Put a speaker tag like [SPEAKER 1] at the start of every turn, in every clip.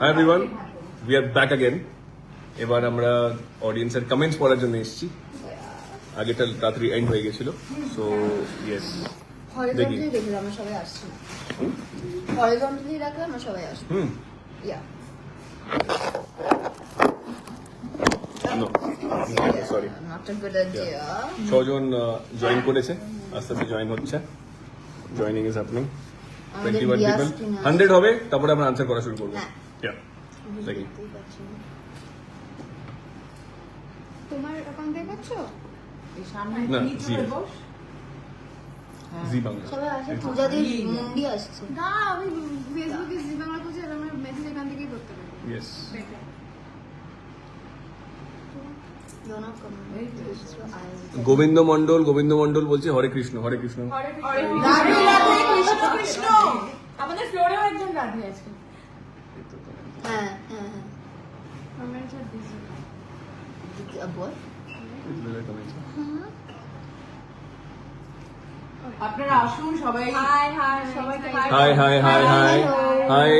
[SPEAKER 1] Hi everyone we are back again এবার আমরা অডিয়েন্সের কমেন্টস পড়ার জন্য এসেছি। আগেটা রাত্রি এন্ড হয়ে গেছিল সো ইয়েস
[SPEAKER 2] দেখি। আমরা সবাই আসছি। হরিজন্টালি রাখলে আমরা সবাই
[SPEAKER 1] হুম।
[SPEAKER 2] ইয়া
[SPEAKER 1] সরি ছজন uh, জয়েন করেছে আস্তে আস্তে জয়েন হচ্ছে। Joining is happening twenty one people hundred হবে? তারপরে আমরা আনসার করা শুরু করব।
[SPEAKER 2] হ্যাঁ।
[SPEAKER 3] তোমার অ্যাকাউন্ট দেখাচ্ছো
[SPEAKER 1] না জি। জি বাংলা।
[SPEAKER 2] পূজা দিয়ে মুন্ডি আসছে।
[SPEAKER 3] না আমি ফেসবুকে জি বাংলা খুঁজে আমার মেসেজ এখান থেকেই করতে পারি।
[SPEAKER 1] ইয়েস গোবিন্দ মন্ডল গোবিন্দ মন্ডল বলছে হরে কৃষ্ণ হরে কৃষ্ণ।
[SPEAKER 4] রাধে রাধে কৃষ্ণ কৃষ্ণ। আমাদের ফ্লোরেও একজন রাধে আছে।
[SPEAKER 2] হ্যাঁ হ্যাঁ হ্যাঁ।
[SPEAKER 3] আমার এটা দিছি।
[SPEAKER 2] আহ, বল
[SPEAKER 4] আপনারা আসুন সবাই
[SPEAKER 3] hi hi hi
[SPEAKER 1] hi. Hi hi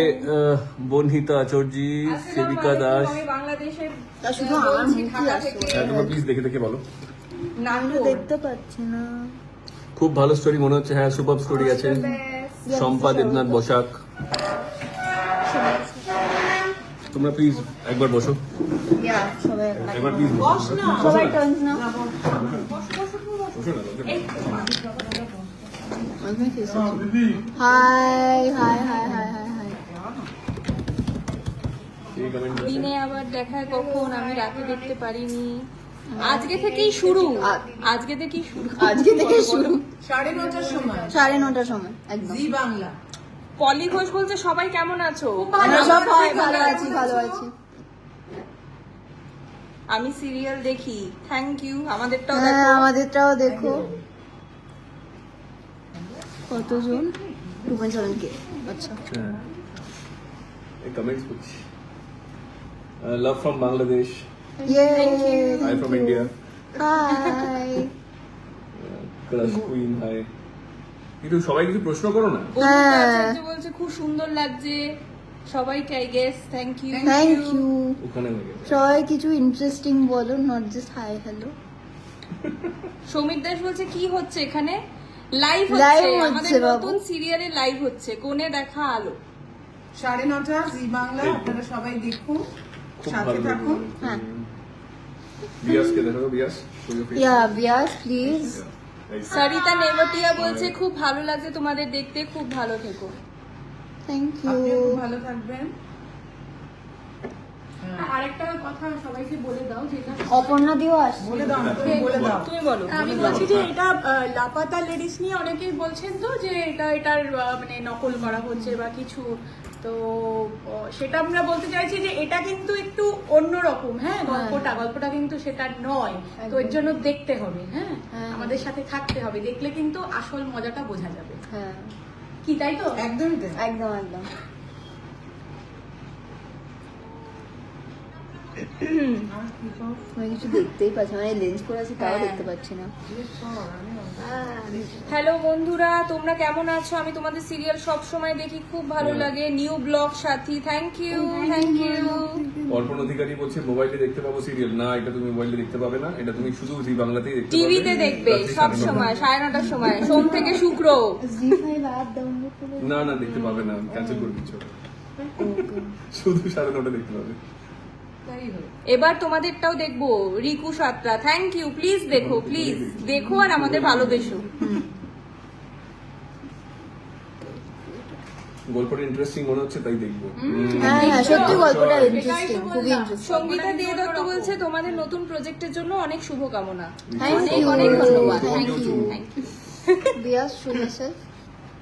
[SPEAKER 1] Acharjee Sebika Das.
[SPEAKER 4] বাংলাদেশের
[SPEAKER 1] হ্যাঁ তোমরা প্লিজ দেখে দেখে বলো।
[SPEAKER 4] নান্টু
[SPEAKER 2] দেখতে পাচ্ছি না।
[SPEAKER 1] খুব ভালো স্টোরি মনে হচ্ছে। হ্যাঁ সুপার স্টোরি আছে। শম্পা দেবনাথ বসাক। তোমরা প্লিজ একবার বসো। একবার প্লিজ
[SPEAKER 4] বস। না।
[SPEAKER 2] Hi hi hi hi hi hi
[SPEAKER 5] দিনে আবার দেখায় কখন? আমি রাতে দেখতে পারিনি। আজকে থেকেই শুরু। আজকে থেকেই শুরু।
[SPEAKER 2] আজকে থেকে শুরু।
[SPEAKER 4] সাড়ে নটার সময়।
[SPEAKER 2] সাড়ে নটার সময় একদম।
[SPEAKER 4] জি বাংলা।
[SPEAKER 5] পলি ঘোষ বলছে সবাই কেমন আছো?
[SPEAKER 2] ভালো আছি ভালো আছি।
[SPEAKER 5] আমি সিরিয়াল দেখি। থ্যাংক ইউ আমাদেরটাও
[SPEAKER 2] হ্যাঁ
[SPEAKER 5] দেখো।
[SPEAKER 2] আমাদেরটাও দেখো। কতজন? টু পয়েন্ট আচ্ছা।
[SPEAKER 1] কমেন্টস করছি। লাভ ফ্রম বাংলাদেশ
[SPEAKER 2] ইয়ে
[SPEAKER 1] hi from India
[SPEAKER 2] hi
[SPEAKER 1] crush queen hi কিন্তু সবাই কিছু প্রশ্ন করো না?
[SPEAKER 2] হ্যাঁ।
[SPEAKER 5] বলছে খুব সুন্দর লাগছে। সবাইকে I guess thank you
[SPEAKER 2] thank you
[SPEAKER 1] ওখানে
[SPEAKER 2] সবাই কিছু ইন্টারেস্টিং বলো not just hi hello
[SPEAKER 5] Soumik Das বলছে কি হচ্ছে এখানে? লাইভ
[SPEAKER 2] Live
[SPEAKER 5] হচ্ছে। আমাদের নতুন সিরিয়ালে লাইভ হচ্ছে। কোনে দেখা আলো।
[SPEAKER 4] সাড়ে নটা জি বাংলা আপনারা সবাই দেখুন।
[SPEAKER 1] খুব ভালো
[SPEAKER 4] থাকুন
[SPEAKER 2] হ্যাঁ।
[SPEAKER 1] বিয়াসকে দেখো Beas show your face.
[SPEAKER 2] Yeah Beas please
[SPEAKER 1] এই
[SPEAKER 5] সরিতা নেভাটিয়া বলছে খুব ভালো লাগছে তোমাদের দেখতে খুব ভালো থেকো।
[SPEAKER 2] থ্যাংক ইউ
[SPEAKER 4] খুব ভালো থাকবেন।
[SPEAKER 3] আরেকটা কথা সবাইকে বলে দাও যেটা
[SPEAKER 2] অপর্ণা দিও
[SPEAKER 4] বলে দাও বলে দাও।
[SPEAKER 5] তুমি বলো
[SPEAKER 3] আমি বলছি যে এটা লাপাতা লেডিস নিয়ে অনেকেই বলছেন তো যে এটা এটার মানে নকল করা হচ্ছে বা কিছু। তো সেটা আমরা বলতে চাইছি যে এটা কিন্তু একটু অন্যরকম হ্যাঁ গল্পটা। গল্পটা কিন্তু সেটা নয়। তো এর জন্য দেখতে হবে হ্যাঁ?
[SPEAKER 2] হ্যাঁ।
[SPEAKER 3] আমাদের সাথে থাকতে হবে। দেখলে কিন্তু আসল মজাটা বোঝা যাবে।
[SPEAKER 2] হ্যাঁ।
[SPEAKER 3] কি তাই তো?
[SPEAKER 4] একদমই তাই।
[SPEAKER 2] একদম একদম। আমি কিছু দেখতেই পাচ্ছি না লেন্স করে আছি তাও
[SPEAKER 5] হ্যাঁ।
[SPEAKER 2] দেখতে পাচ্ছি না
[SPEAKER 5] হ্যালো বন্ধুরা তোমরা কেমন আছো? আমি তোমাদের সিরিয়াল সব সময় দেখি খুব ভালো লাগে। New blog Sathi thank you thank you
[SPEAKER 1] Arpan Adhikari বলছে মোবাইলে দেখতে পাবো সিরিয়াল না এটা তুমি মোবাইলে দেখতে পাবে না এটা তুমি শুধু জি বাংলাতেই দেখতে
[SPEAKER 5] টিভিতে দেখবে সব
[SPEAKER 1] সাড়ে
[SPEAKER 5] সময় সাড়ে নটার সময় সোম থেকে শুক্র।
[SPEAKER 1] না না দেখতে পাবে না ক্যান্সেল করে দিচ্ছ। শুধু সাড়ে নটা দেখতে পাবে।
[SPEAKER 5] এবার তোমাদেরটাও দেখব Riku Satra thank you please দেখো প্লিজ দেখো আর আমাদের ভালোবেসো।
[SPEAKER 1] গল্পটা ইন্টারেস্টিং মনে হচ্ছে তাই দেখব।
[SPEAKER 2] হ্যাঁ হ্যাঁ সত্যি গল্পটা ইন্টারেস্টিং খুবই ইন্টারেস্টিং
[SPEAKER 5] সঙ্গীতা দিয়ে দত্ত বলছে তোমাদের নতুন প্রজেক্টের জন্য অনেক শুভকামনা। অনেক অনেক ধন্যবাদ।
[SPEAKER 2] Thank you
[SPEAKER 5] thank you
[SPEAKER 2] Biyas show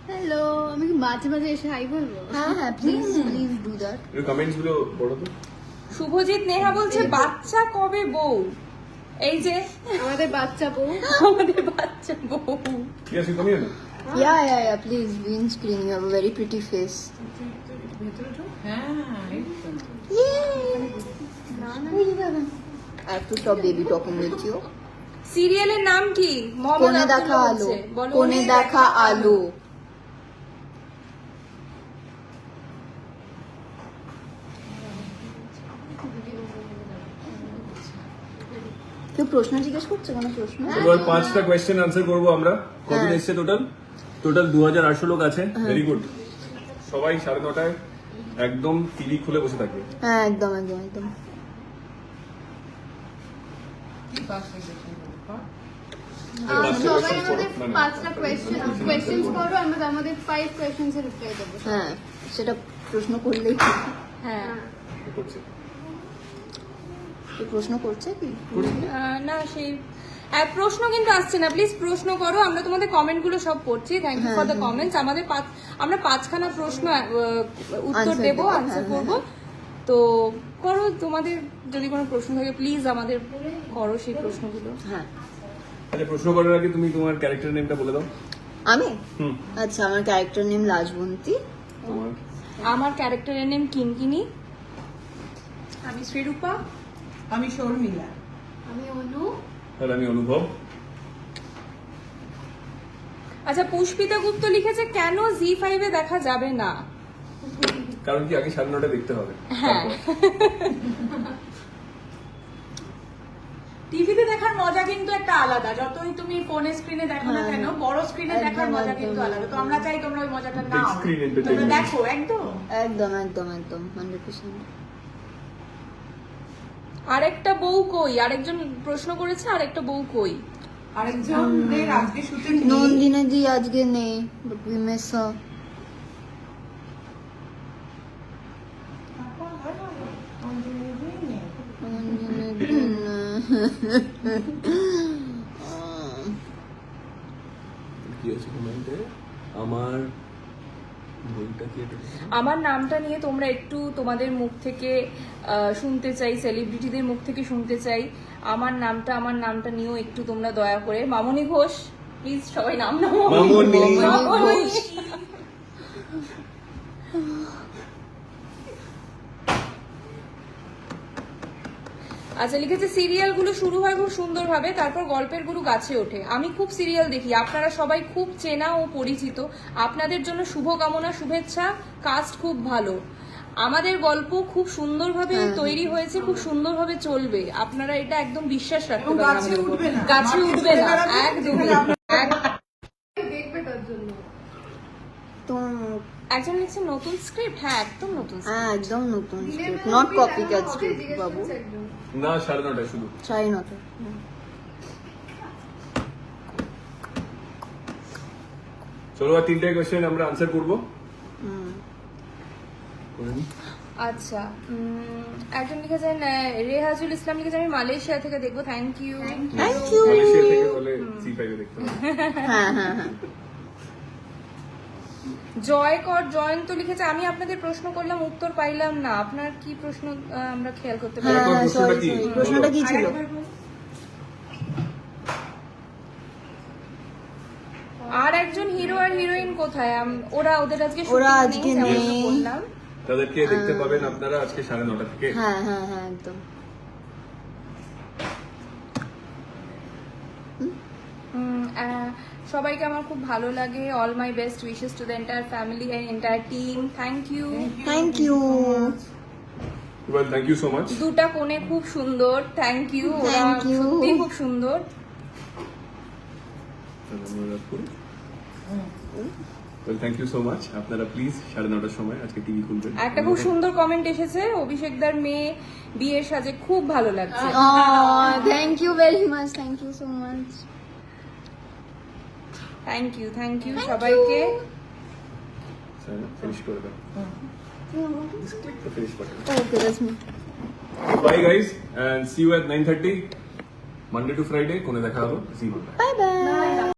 [SPEAKER 3] hello আমি মাঝে মাঝে এসে হাই বলব?
[SPEAKER 2] হ্যাঁ হ্যাঁ প্লিজ প্লিজ ডু দ্যাট
[SPEAKER 1] কমেন্টসগুলো পড়ো তো।
[SPEAKER 5] শুভজিৎ নেহা বলছে বাচ্চা কবে বউ এই যে
[SPEAKER 3] আমাদের বাচ্চা বউ
[SPEAKER 5] আমাদের বাচ্চা বউ
[SPEAKER 1] ঠিক আছে কমিয়ে না
[SPEAKER 2] Yeah, yeah, yeah. Please, green screen. You have a very pretty face.
[SPEAKER 4] ভেতরে ঢোক। হ্যাঁ এই তো।
[SPEAKER 2] I have to stop baby talking with you.
[SPEAKER 5] সিরিয়ালের নাম কি মোহাম্মদ
[SPEAKER 2] কোনে দেখা আলো
[SPEAKER 5] বলছে। বলো
[SPEAKER 2] কোনে দেখা আলো কেউ প্রশ্ন জিজ্ঞেস করছে? কোনো প্রশ্ন?
[SPEAKER 1] এবার পাঁচটা কোয়েশ্চেন আনসার করব আমরা। কতদিন
[SPEAKER 2] হ্যাঁ।
[SPEAKER 1] এসছে টোটাল টোটাল দু হাজার আটশো লোক আছে। ভেরি গুড সবাই সাড়ে নটায় একদম টিভি খুলে বসে থাকবে।
[SPEAKER 2] হ্যাঁ একদম একদম একদম। হ্যাঁ সেটা প্রশ্ন করলেই।
[SPEAKER 5] হ্যাঁ।
[SPEAKER 2] প্রশ্ন করছে কি?
[SPEAKER 5] না সেই প্রশ্ন কিন্তু আসছে না। প্লিজ প্রশ্ন করো আমরা তোমাদের কমেন্টগুলো সব পড়ছি thank you for the comments আমাদের পাঁচ আমরা পাঁচখানা প্রশ্ন উত্তর দেব আনসার করব। তো করো তোমাদের যদি কোনো প্রশ্ন থাকে প্লিজ আমাদের করো সেই প্রশ্নগুলো।
[SPEAKER 2] হ্যাঁ।
[SPEAKER 1] আচ্ছা প্রশ্ন করার আগে তুমি তোমার ক্যারেক্টার নেমটা বলে দাও।
[SPEAKER 2] আমি? আচ্ছা আমার ক্যারেক্টার নেম লাজবন্তী
[SPEAKER 1] তোমার?
[SPEAKER 5] আমার ক্যারেক্টারের নেম কিনকিনি। আমি শ্রীরূপা।
[SPEAKER 4] আমি শর্মিলা।
[SPEAKER 6] আমি অনু।
[SPEAKER 1] আর আমি অনুভব।
[SPEAKER 5] আচ্ছা পুষ্পিতা গুপ্ত লিখেছে কেন জি ফাইভে দেখা যাবে না?
[SPEAKER 1] কারণ কি আগে সাড়ে নটায় দেখতে হবে।
[SPEAKER 5] হ্যাঁ।
[SPEAKER 3] টিভিতে দেখার মজা কিন্তু একটা আলাদা। যতই তুমি ফোনের স্ক্রিনে দেখো না কেন বড় স্ক্রিনে দেখার মজা কিন্তু আলাদা। তো আমরা চাই তোমরা ওই মজাটা নাও। তোমরা দেখো একদম।
[SPEAKER 2] একদম একদম একদম হান্ড্রেড পার্সেন্ট
[SPEAKER 5] আরেকটা বউ কই? আরেকজন প্রশ্ন করেছে আরেকটা বউ কই?
[SPEAKER 4] আরেকজনের আজকে শুটিং
[SPEAKER 2] নন্দিনী দি আজকে নেই
[SPEAKER 1] কি আছে কমেন্টে? আমার
[SPEAKER 5] আমার নামটা নিয়ে তোমরা একটু তোমাদের মুখ থেকে শুনতে চাই সেলিব্রিটিদের মুখ থেকে শুনতে চাই। আমার নামটা আমার নামটা নিয়েও একটু তোমরা দয়া করে। মামনি ঘোষ প্লিজ সবাই নাম নাও।
[SPEAKER 1] মামনি।
[SPEAKER 5] আচ্ছা লিখেছে সিরিয়ালগুলো শুরু হয় খুব সুন্দরভাবে তারপর গল্পের গুরু গাছে ওঠে। আমি খুব সিরিয়াল দেখি আপনারা সবাই খুব চেনা ও পরিচিত। আপনাদের জন্য শুভকামনা শুভেচ্ছা কাস্ট খুব ভালো। আমাদের গল্প খুব সুন্দরভাবে তৈরি হয়েছে খুব সুন্দরভাবে চলবে। আপনারা এটা একদম বিশ্বাস রাখতে পারেন
[SPEAKER 4] গাছে উঠবে না।
[SPEAKER 5] গাছে
[SPEAKER 4] মাটিতে
[SPEAKER 5] উঠবে না
[SPEAKER 4] বেড়াবে,
[SPEAKER 5] একদমই এক-
[SPEAKER 6] দেখবে তার জন্য
[SPEAKER 2] তো
[SPEAKER 5] একজন লিখছে নতুন স্ক্রিপ্ট হ্যাঁ একদম নতুন
[SPEAKER 2] হ্যাঁ একদম নতুন script not copy cat script বাবু।
[SPEAKER 1] না সাড়ে নটায় শুধু।
[SPEAKER 2] সাড়ে নটা
[SPEAKER 1] চলো আর তিনটে কোয়েশ্চেন আমরা আনসার করব।
[SPEAKER 5] আচ্ছা একজন লিখেছেন আহ, রেহাজুল ইসলাম লিখেছেন আমি মালয়েশিয়া থেকে দেখব। Thank you
[SPEAKER 2] thank you
[SPEAKER 1] Malaysia থেকে হলে সি ফাইভে দেখতে
[SPEAKER 2] হ্যাঁ হ্যাঁ হ্যাঁ।
[SPEAKER 5] জয়কর জয়ন্ত লিখেছে আমি আপনাদের প্রশ্ন করলাম উত্তর পাইলাম না। আপনার কি প্রশ্ন আমরা খেয়াল করতে পারি?
[SPEAKER 2] হ্যাঁ
[SPEAKER 1] তারপর
[SPEAKER 2] হ্যাঁ
[SPEAKER 1] প্রশ্নটা কি?
[SPEAKER 2] ছিল?
[SPEAKER 5] আর একজন হিরো আর হিরোইন কোথায়? ওরা ওদের আজকে
[SPEAKER 2] ওরা আজকে
[SPEAKER 5] নেই, বললাম।
[SPEAKER 1] তাদেরকে দেখতে পাবেন আপনারা আজকে সাড়ে নটা থেকে।
[SPEAKER 2] হ্যাঁ হ্যাঁ হ্যাঁ একদম।
[SPEAKER 5] সবাইকে আমার খুব ভালো লাগে। All my best wishes to the entire family and entire team thank you
[SPEAKER 2] thank you
[SPEAKER 1] well thank you so much
[SPEAKER 5] দুটা কোণে খুব সুন্দর। থ্যাংক ইউ ওরা সত্যি খুব সুন্দর।
[SPEAKER 1] Well thank you so much আপনারা প্লিজ সাড়ে নটার সময় আজকে টিভি খুলবেন।
[SPEAKER 5] একটা খুব সুন্দর কমেন্ট এসেছে। অভিষেকদার মেয়ে বিয়ের সাজে খুব ভালো লাগছে।
[SPEAKER 2] Thank you very much thank you so much
[SPEAKER 5] thank you thank you সবাইকে
[SPEAKER 1] ফিনিশ করে দাও finish button
[SPEAKER 2] okay that's me
[SPEAKER 1] bye guys and see you at 9:30 Monday to Friday কোনে দেখা হবে জি বাংলা
[SPEAKER 2] বাই বাই